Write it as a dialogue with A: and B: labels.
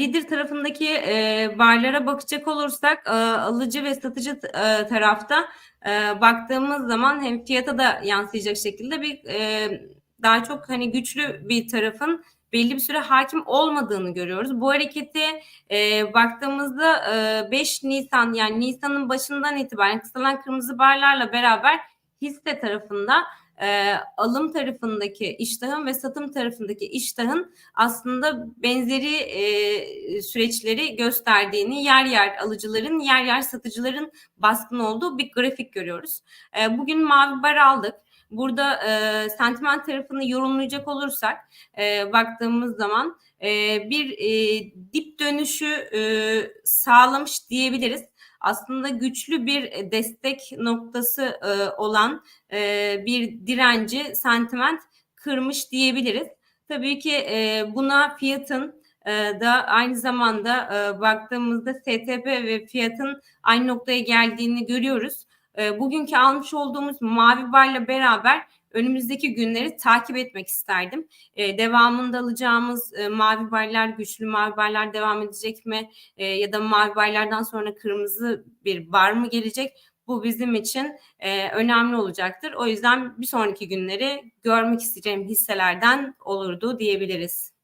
A: Reader tarafındaki e, barlara bakacak olursak e, alıcı ve satıcı e, tarafta e, baktığımız zaman hem fiyata da yansıyacak şekilde bir e, daha çok hani güçlü bir tarafın belli bir süre hakim olmadığını görüyoruz. Bu hareketi e, baktığımızda e, 5 Nisan yani Nisan'ın başından itibaren kısalan kırmızı barlarla beraber hisse tarafında e, alım tarafındaki iştahın ve satım tarafındaki iştahın aslında benzeri e, süreçleri gösterdiğini yer yer alıcıların yer yer satıcıların baskın olduğu bir grafik görüyoruz. E, bugün mavi bar aldık. Burada e, sentiment tarafını yorumlayacak olursak e, baktığımız zaman e, bir e, dip dönüşü e, sağlamış diyebiliriz. Aslında güçlü bir destek noktası e, olan e, bir direnci sentiment kırmış diyebiliriz. Tabii ki e, buna fiyatın e, da aynı zamanda e, baktığımızda STP ve fiyatın aynı noktaya geldiğini görüyoruz. E, bugünkü almış olduğumuz mavi barla beraber önümüzdeki günleri takip etmek isterdim. E, devamında alacağımız e, mavi barlar, güçlü mavi barlar devam edecek mi? E, ya da mavi barlardan sonra kırmızı bir bar mı gelecek? Bu bizim için e, önemli olacaktır. O yüzden bir sonraki günleri görmek isteyeceğim hisselerden olurdu diyebiliriz.